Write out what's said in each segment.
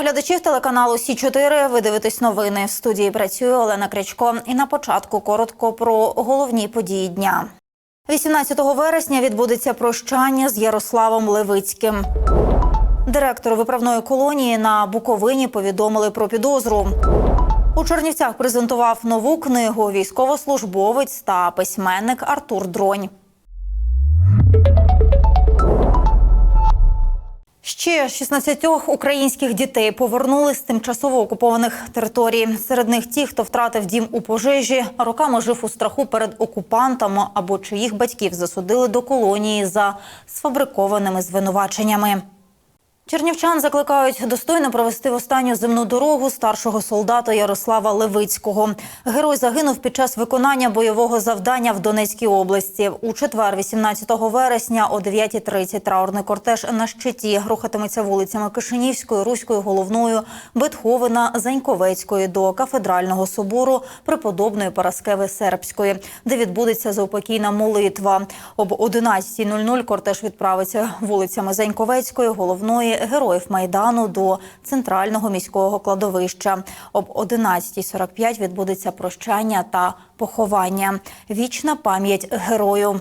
Глядачів телеканалу Сі 4 Ви дивитесь новини. В студії працює Олена Крячко. І на початку коротко про головні події дня. 18 вересня відбудеться прощання з Ярославом Левицьким. Директору виправної колонії на Буковині повідомили про підозру. У Чернівцях презентував нову книгу військовослужбовець та письменник Артур Дронь. Ще 16 українських дітей повернули з тимчасово окупованих територій. Серед них ті, хто втратив дім у пожежі, роками жив у страху перед окупантами або чиїх батьків засудили до колонії за сфабрикованими звинуваченнями. Чернівчан закликають достойно провести в останню земну дорогу старшого солдата Ярослава Левицького. Герой загинув під час виконання бойового завдання в Донецькій області. У четвер, 18 вересня, о 9.30 траурний кортеж на щиті рухатиметься вулицями Кишинівської, Руської, Головною, Бетховена, Заньковецької до кафедрального собору преподобної Параскеви Сербської, де відбудеться заупокійна молитва. Об 11.00 кортеж відправиться вулицями Заньковецької, Головної, Героїв Майдану до центрального міського кладовища. Об 11.45 відбудеться прощання та поховання. Вічна пам'ять герою.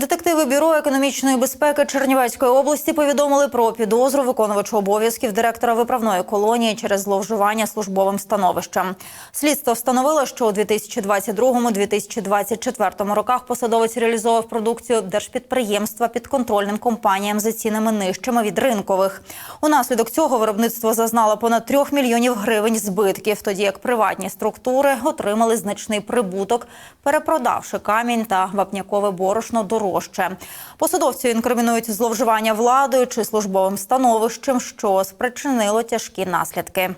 Детективи бюро економічної безпеки Чернівецької області повідомили про підозру виконувачу обов'язків директора виправної колонії через зловживання службовим становищем. Слідство встановило, що у 2022-2024 роках посадовець реалізовував продукцію держпідприємства підконтрольним компаніям за цінами нижчими від ринкових. Унаслідок цього виробництво зазнало понад 3 мільйонів гривень збитків, тоді як приватні структури отримали значний прибуток, перепродавши камінь та вапнякове борошно дорожче. Посадовцю інкримінують зловживання владою чи службовим становищем, що спричинило тяжкі наслідки.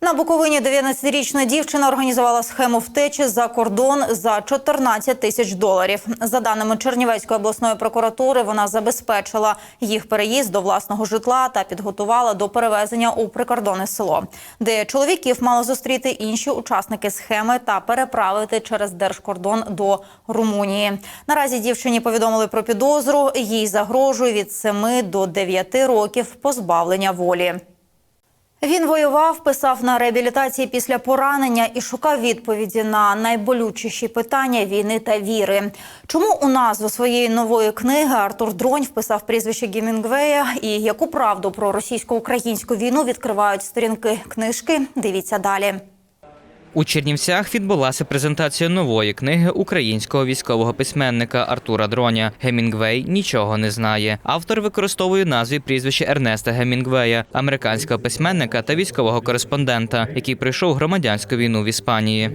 На Буковині 19-річна дівчина організувала схему втечі за кордон за 14 тисяч доларів. За даними Чернівецької обласної прокуратури, вона забезпечила їх переїзд до власного житла та підготувала до перевезення у прикордонне село, де чоловіків мало зустріти інші учасники схеми та переправити через держкордон до Румунії. Наразі дівчині повідомили про підозру. Їй загрожує від 7 до 9 років позбавлення волі. Він воював, писав на реабілітації після поранення і шукав відповіді на найболючіші питання війни та віри. Чому у назву своєї нової книги Артур Дронь вписав прізвище Гімінгвея і яку правду про російсько-українську війну відкривають сторінки книжки? Дивіться далі. У Чернівцях відбулася презентація нової книги українського військового письменника Артура Дроня Гемінгвей нічого не знає. Автор використовує назві прізвище Ернеста Гемінгвея, американського письменника та військового кореспондента, який пройшов громадянську війну в Іспанії.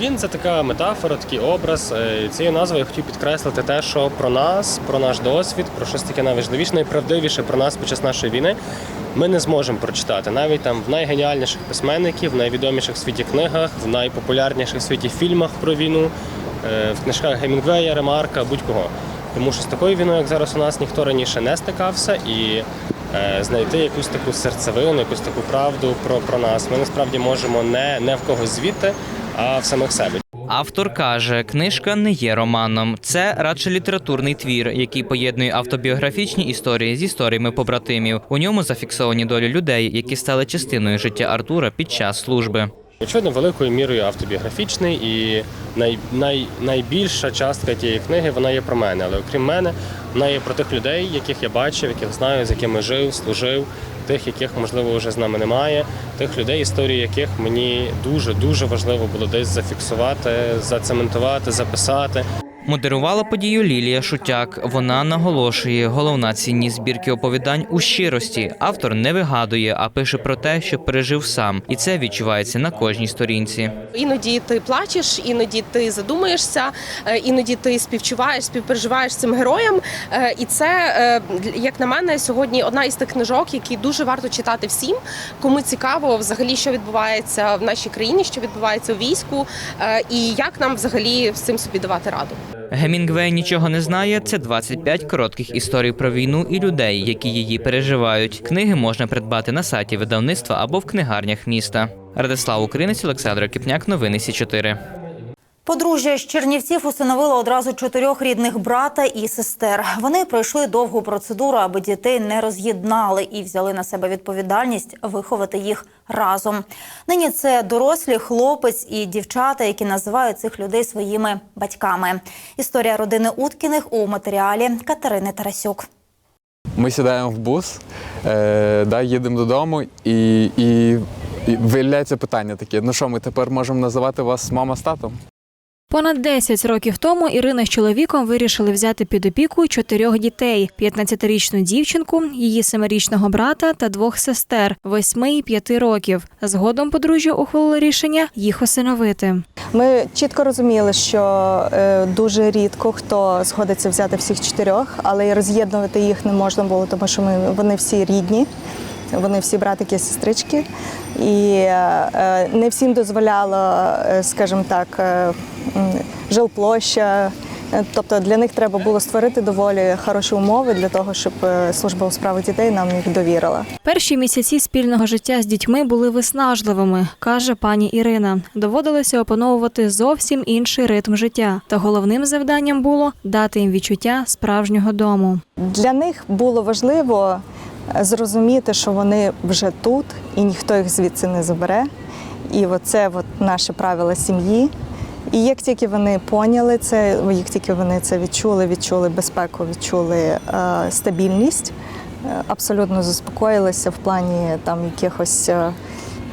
Він це така метафора, такий образ. Е, Цією назвою я хотів підкреслити те, що про нас, про наш досвід, про щось таке найважливіше, найправдивіше про нас під час нашої війни ми не зможемо прочитати навіть там в найгеніальніших письменників, в найвідоміших в світі книгах, в найпопулярніших в світі фільмах про війну, е, в книжках Гемінгвея, Ремарка, будь-кого. Тому що з такою війною, як зараз у нас, ніхто раніше не стикався і. е, Знайти якусь таку серцевину, якусь таку правду про, про нас. Ми насправді можемо не, не в когось звідти, а в самих себе. Автор каже, книжка не є романом. Це радше літературний твір, який поєднує автобіографічні історії з історіями побратимів. У ньому зафіксовані долі людей, які стали частиною життя Артура під час служби. Очевидно, великою мірою автобіографічний і най, най, найбільша частка тієї книги вона є про мене. Але окрім мене, вона є про тих людей, яких я бачив, яких знаю, з якими жив, служив, тих, яких можливо вже з нами немає, тих людей, історії яких мені дуже дуже важливо було десь зафіксувати, зацементувати, записати. Модерувала подію Лілія Шутяк. Вона наголошує, головна цінність збірки оповідань у щирості. Автор не вигадує, а пише про те, що пережив сам, і це відчувається на кожній сторінці. Іноді ти плачеш, іноді ти задумаєшся, е, іноді ти співчуваєш, співпереживаєш цим героям. Е, І це, е, як на мене, сьогодні одна із тих книжок, які дуже варто читати всім, кому цікаво взагалі, що відбувається в нашій країні, що відбувається у війську, і як нам взагалі з цим собі давати раду. Гемінгвей нічого не знає. Це 25 коротких історій про війну і людей, які її переживають. Книги можна придбати на сайті видавництва або в книгарнях міста. Радислав Українець, Олександр Кіпняк, новини Сі 4 Подружжя з Чернівців усиновило одразу чотирьох рідних брата і сестер. Вони пройшли довгу процедуру, аби дітей не роз'єднали і взяли на себе відповідальність виховати їх разом. Нині це дорослі хлопець і дівчата, які називають цих людей своїми батьками. Історія родини Уткіних у матеріалі Катерини Тарасюк. Ми сідаємо в бус, е, да, їдемо додому, і, і, і виявляється питання таке: ну що, ми тепер можемо називати вас мама з татом? Понад 10 років тому Ірина з чоловіком вирішили взяти під опіку чотирьох дітей: 15-річну дівчинку, її семирічного брата та двох сестер 8 і 5 років. Згодом подружжя ухвалило рішення їх усиновити. Ми чітко розуміли, що е, дуже рідко хто згодиться взяти всіх чотирьох, але і роз'єднувати їх не можна було, тому що ми вони всі рідні, вони всі братики і сестрички. І е, е, не всім дозволяло, е, скажімо так, жилплоща. Тобто для них треба було створити доволі хороші умови для того, щоб служба у справах дітей нам їх довірила. Перші місяці спільного життя з дітьми були виснажливими, каже пані Ірина. Доводилося опановувати зовсім інший ритм життя. Та головним завданням було дати їм відчуття справжнього дому. Для них було важливо зрозуміти, що вони вже тут і ніхто їх звідси не забере. І оце от наше правило сім'ї. І як тільки вони поняли це, як тільки вони це відчули, відчули безпеку, відчули е, стабільність, е, абсолютно заспокоїлися в плані там якихось е,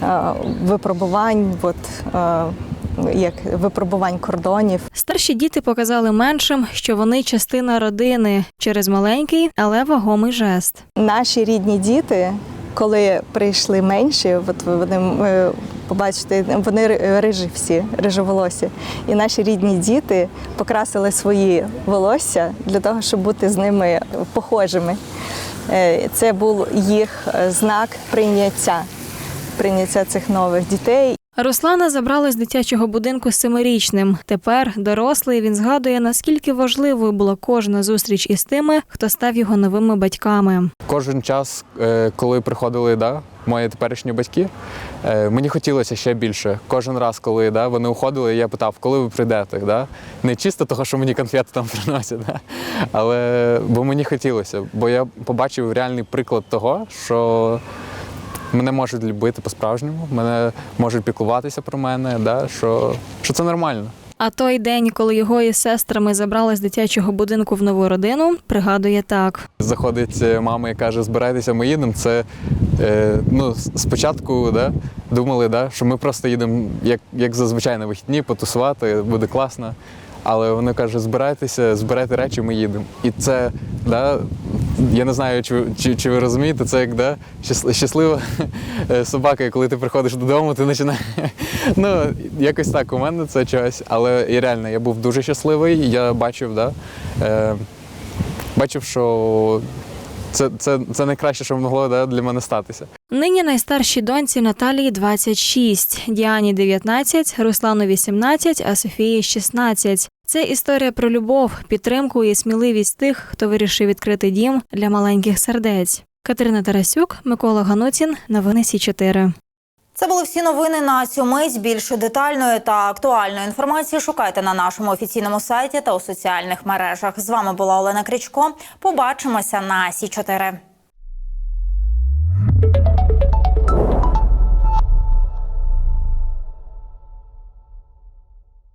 е, випробувань, от, е, як випробувань кордонів. Старші діти показали меншим, що вони частина родини через маленький, але вагомий жест. Наші рідні діти, коли прийшли менші, от вони е, побачите, вони рижі всі, рижоволосі. І наші рідні діти покрасили свої волосся для того, щоб бути з ними похожими. Е, Це був їх е, знак прийняття, прийняття цих нових дітей. Руслана забрали з дитячого будинку семирічним. Тепер дорослий він згадує, наскільки важливою була кожна зустріч із тими, хто став його новими батьками. Кожен час, е, коли приходили да, мої теперішні батьки, е, мені хотілося ще більше. Кожен раз, коли да, вони уходили, я питав, коли ви прийдете. Да? Не чисто того, що мені конфети там приносять, да? але бо мені хотілося, бо я побачив реальний приклад того, що. Мене можуть любити по-справжньому, мене можуть піклуватися про мене, да, що, що це нормально. А той день, коли його із сестрами забрали з дитячого будинку в нову родину, пригадує так. Заходить е, мама і каже, збирайтеся, ми їдемо. Це е, ну, спочатку да, думали, да, що ми просто їдемо, як, як зазвичай на вихідні, потусувати, буде класно. Але вони кажуть, збирайтеся, збирайте речі, ми їдемо. І це, да, я не знаю, чи, чи, чи ви розумієте, це як да, щаслива е, собака, коли ти приходиш додому, ти починаєш. Ну, якось так у мене це чогось. Але і реально, я був дуже щасливий, я бачив, да, е, бачив, що це, це, це найкраще, що могло да, для мене статися. Нині найстаршій доньці Наталії 26, Діані 19, Руслану 18, а Софії 16. Це історія про любов, підтримку і сміливість тих, хто вирішив відкрити дім для маленьких сердець. Катерина Тарасюк, Микола Гануцін, новини Сі 4 Це були всі новини на цю мить. Більше детальної та актуальної інформації шукайте на нашому офіційному сайті та у соціальних мережах. З вами була Олена Крічко. Побачимося на Сі 4